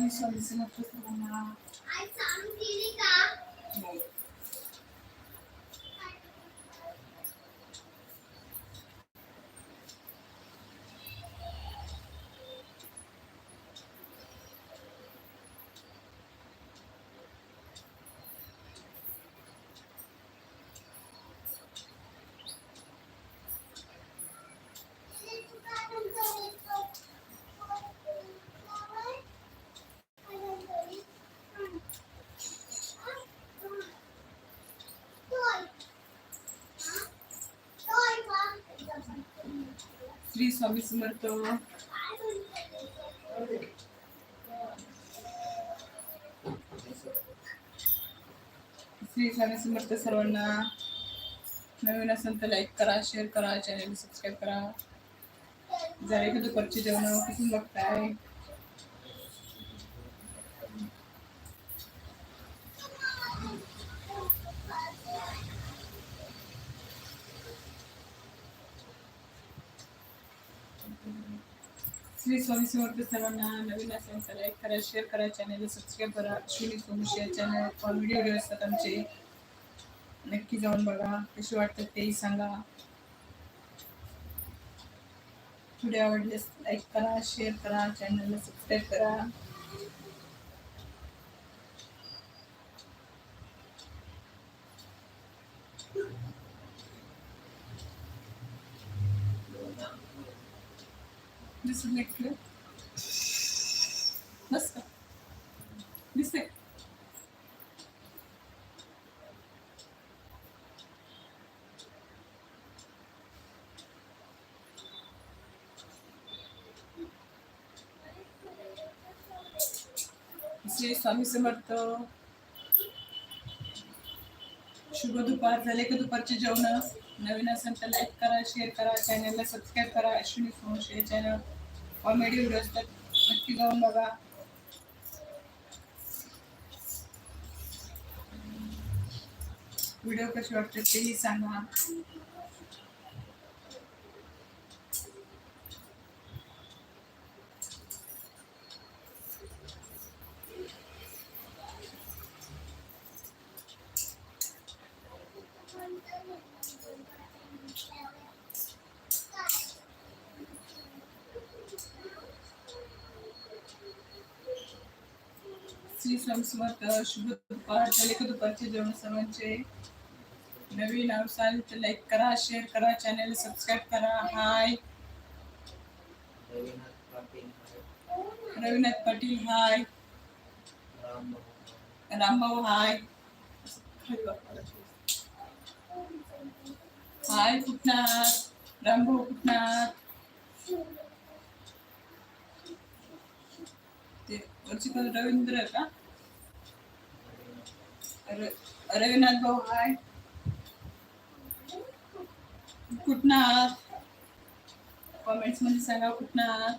sensualizando a tua coluna alta. Shri Swami समर्थ। श्री स्वामी समर्थ सर्वांना नवीन असेल तर लाईक करा शेअर करा चॅनल सबस्क्राईब करा. जरा का दुपारची जेवण कुठून बघताय श्री स्वामी समर्थ सर्वांना नवीन असेल तर लाईक करा शेअर करा चॅनल सबस्क्राईब करा श्री सोमशी या चॅनल कॉमेडी व्हिडिओ असतात आमचे नक्की जाऊन बघा कसे वाटतात तेही सांगा व्हिडिओ आवडल्यास लाईक करा शेअर करा चॅनलला सबस्क्राईब करा निघलं बस का दिसते श्री स्वामी समर्थ शुभ दुपार झाले का दुपारचे जेवण नवीन असेल तर लाईक करा शेअर करा चॅनलला सबस्क्राईब करा, अश्विनी सोमश या चॅनल कॉमेडी व्हिडिओ असतात. नक्की जाऊन बघा. व्हिडिओ कसे वाटतात तेही सांगा श्री स्वामी समर्थ शुभ दुपार. झाले दुपारचे जेवण सर्वांचे. नवीन असाल तर लाईक करा शेअर करा चॅनल सबस्क्राईब करा. हाय रवीनाथ पाटील हाय रामभाऊ हाय हाय कुठनाथ रामभाऊ कुठनाथ ते वरची रवींद्र का? रविनाथ भाऊ हाय. कुठनाथ कॉमेंट्समध्ये सांगा कुठनाथ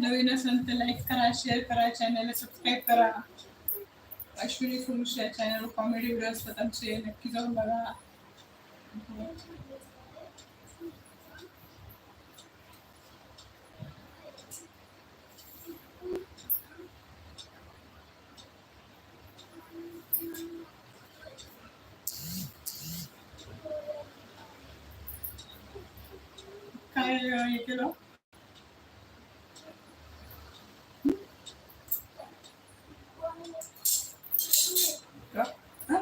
नवीन असेल तर लाईक करा शेअर करा चॅनलला सबस्क्राईब करा. अश्विनी फुलश या चॅनल कॉमेडी व्हिडिओ असतात आमचे नक्की जाऊन बघा. काय हे केलं का? हा?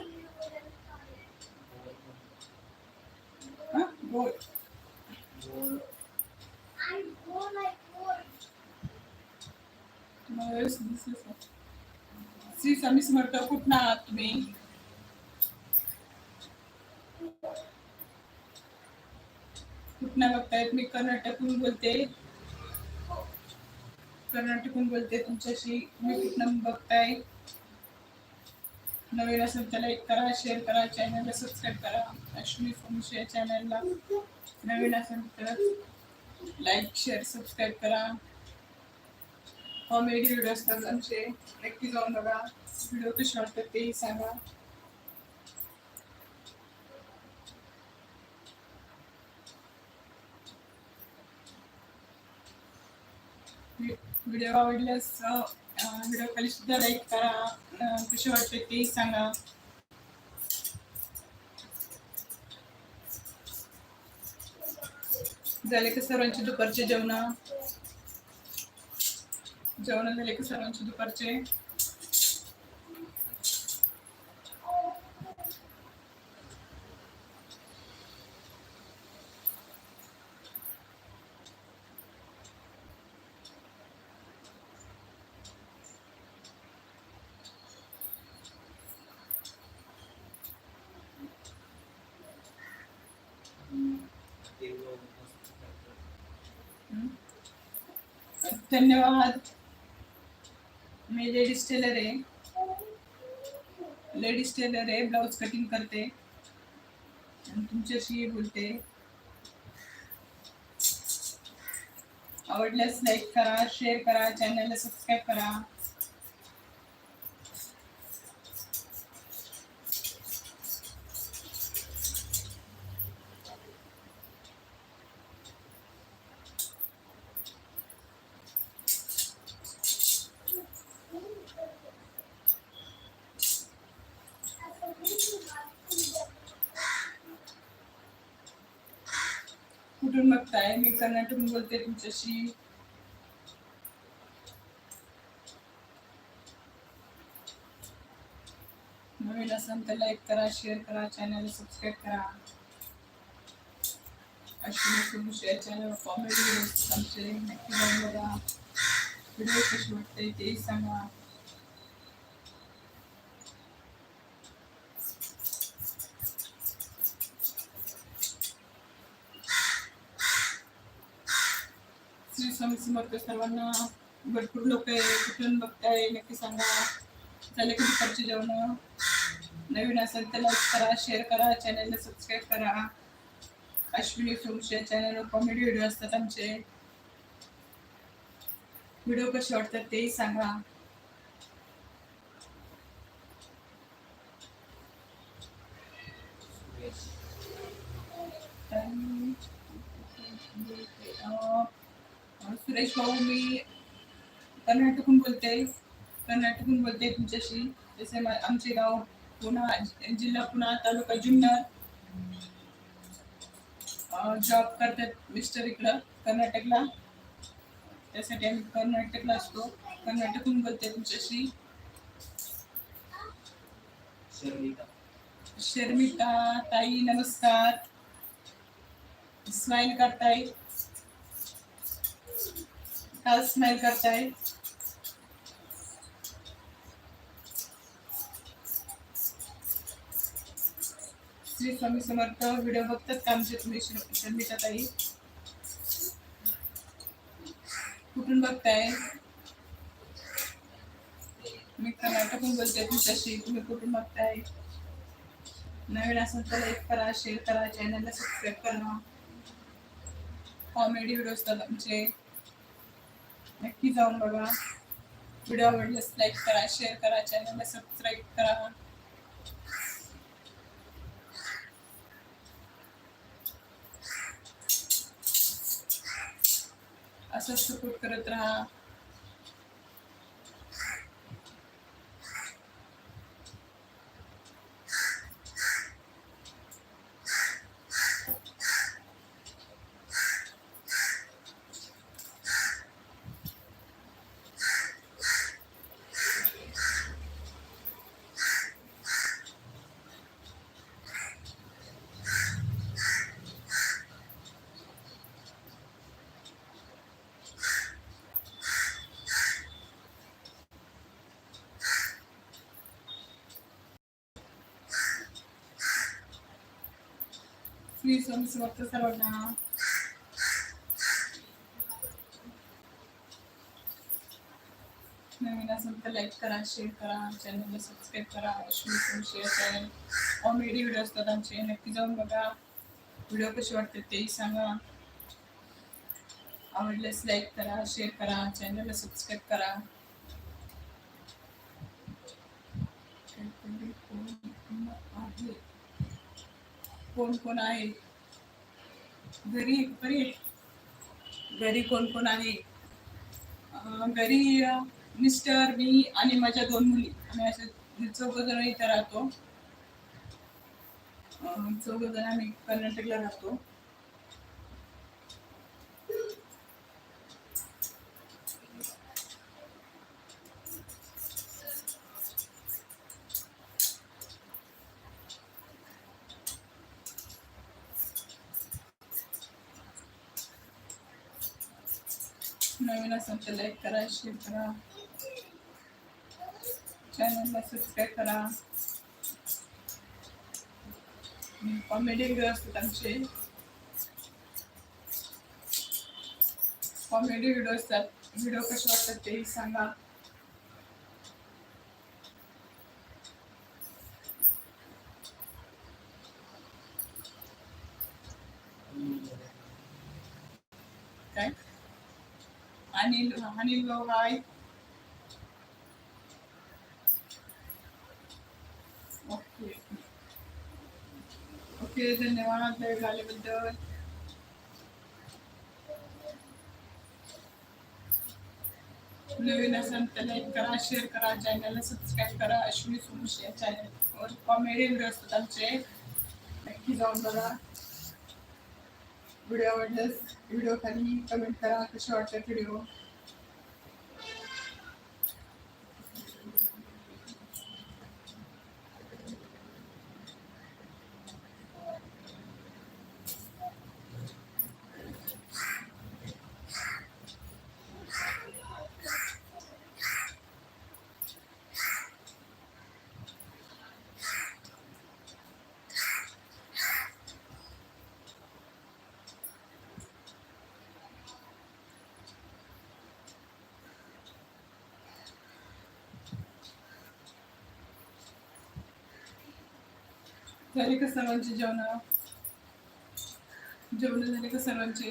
हा? बोल बोल तुम्हाला व्यवस्थित दिसलंच नाही. श्री स्वामी समर्थ कुठं आहात तुम्ही कुठनं बघतायत. मी कर्नाटकहून बोलते. कर्नाटकहून बोलते तुमच्याशी. मी कुठनं बघताय. नवीन असेल तर लाईक करा शेअर करा चॅनलला सबस्क्राईब करा. अश्विनी फोनशी या चॅनलला नवीन असेल तर लाईक शेअर सबस्क्राईब करा. कॉमेडी व्हिडिओ असतात आमचे. नक्की जाऊन बघा. व्हिडिओ कसे वाटतात तेही सांगा. व्हिडिओ आवडल्यास व्हिडिओ खाली सुद्धा लाईक करा. कसे वाटते ते सांगा. झाले का सर्वांचे दुपारचे जेवण? जेवण झाले का सर्वांचे दुपारचे? धन्यवाद. मी लेडीज टेलर आहे. लेडीज टेलर आहे ब्लाऊज कटिंग करते. आणि तुमच्याशी बोलते. आवडल्यास लाईक करा शेअर करा चॅनलला सबस्क्राईब करा. कुठून बघताय मी कर्नाटकून बोलते तुमच्याशी नवीन असेल तर लाईक करा शेअर करा चॅनल सबस्क्राईब करा। अश्विनी सुरुश या चॅनल कॉमेडी आमचे नक्की बघा व्हिडिओ कशी वाटते तेही सांगा। स्वामी समर्थ सर्वांना भरपूर लोक कुठून बघताय, नक्की सांगा. झाले की दुपारचे जेवण. नवीन असेल तर लाईक करा शेअर करा चॅनलला सबस्क्राईब करा. अश्विनी या चॅनलवर कॉमेडी व्हिडिओ असतात आमचे. व्हिडिओ कसे वाटतात तेही सांगा. सुरेश सुरेश भाऊ मी कर्नाटकहून बोलते. कर्नाटकहून बोलते तुमच्याशी. जसे आमचे गाव पुणा जिल्हा पुणा तालुका जुन्नर. जॉब करतात मिस्टर इकडं कर्नाटकला. त्यासाठी आम्ही कर्नाटकला असतो. कर्नाटकहून बोलते तुमच्याशी. शर्मिका शर्मिका ताई नमस्कार. स्माइल करताय काल स्माइल करताय श्री स्वामी समर्थ व्हिडिओ बघतात का आमचे तुम्ही शर- शर्मिका ताई कुठून बघताय? मी कर्नाटकून बोलते तुमच्याशी, तुम्ही कुठून बघताय? नवीन असेल तर लाईक करा शेअर करा चॅनलला सबस्क्राईब करा. कॉमेडी व्हिडिओ असतात आमचे नक्की जाऊन बघा. व्हिडिओ आवडल्यास लाईक करा शेअर करा चॅनलला सबस्क्राईब करा. असंच सपोर्ट करत राहा. श्री समर्थ सर्वांना नवीन असेल तर लाईक करा शेअर करा चॅनलला सबस्क्राईब करा Ashwini share channel comedy video असतात आमचे नक्की जाऊन बघा व्हिडिओ कसे वाटतात तेही सांगा। आवडल्यास लाईक करा शेअर करा चॅनलला सबस्क्राईब करा। आहे कोण कोण आहे? घरी घरी. घरी कोण कोण आहे? घरी मिस्टर मी आणि माझ्या दोन मुली. आम्ही असे चौघ जण इथे राहतो. चौघ जण आम्ही कर्नाटकला राहतो. नवीन असेल तर लाईक करा शेअर करा चॅनलला सबस्क्राईब करा कॉमेडी व्हिडिओ असतात आमचे कॉमेडी व्हिडिओ असतात व्हिडिओ कसे वाटतात तेही सांगा काय अनिल अनिल भाऊ हाय ओके ओके धन्यवाद वेळ झाल्याबद्दल नवीन असेल तर लाईक करा शेअर करा चॅनलला सबस्क्राईब करा अश्विनी सुमुश चॅनलवर कॉमेडी व्हिडिओ आमचे नक्की जाऊन बघा व्हिडिओ आवडल्यास व्हिडिओ खाली कमेंट करा कसे वाटतात व्हिडिओ झाले का सर्वांचे जेवण? जेवण झाले का सर्वांचे?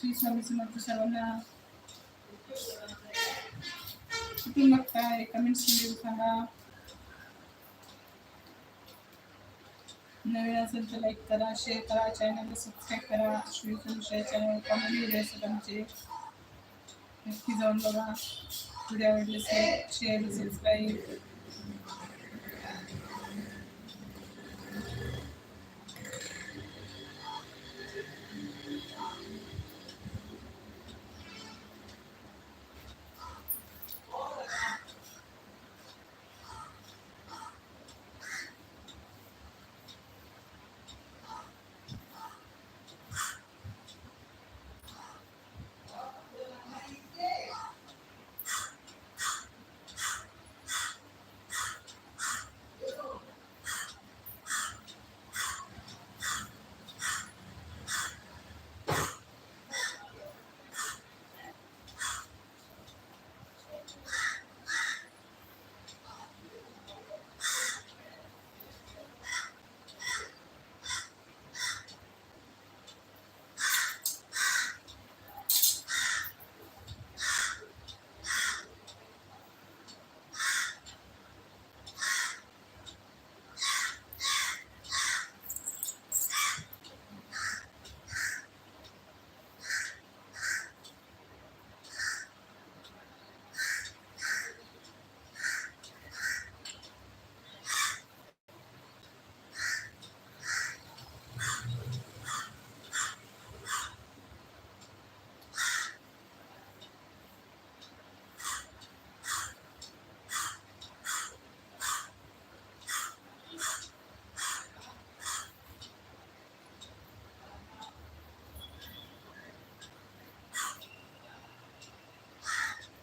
श्री स्वामी समर्थ सर्वांना कुठून बघताय? कमेंट्समध्ये सांगा. नवीन असेल तर लाईक करा शेअर करा चॅनलला सबस्क्राईब करा. श्री संशय चॅनल कॉमेडी व्हिडिओ असतात आमचे नक्की जाऊन बघा. व्हिडिओ आवडले शेअर सबस्क्राईब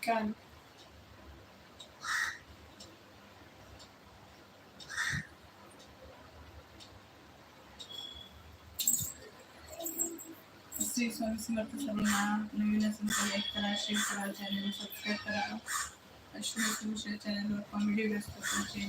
कान श्री स्वामी समर्थ सर्वांना नवीन असेल तर लाईक करा शेअर करा चॅनल सबस्क्राईब करा अश्विनी विषय चॅनलवर कॉमेडी व्यस्त तुमचे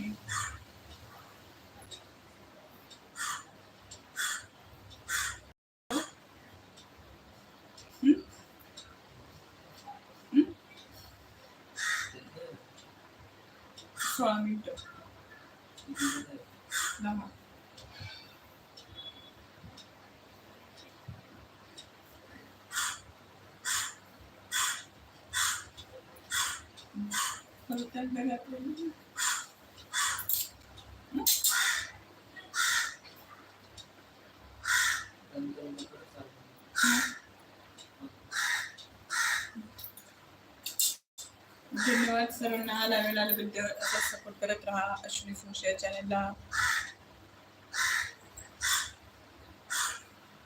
परत एकदा घातलं. धन्यवाद सर्वांना लावेला बद्दल सपोर्ट करत राहा अश्विनी संशय चॅनलला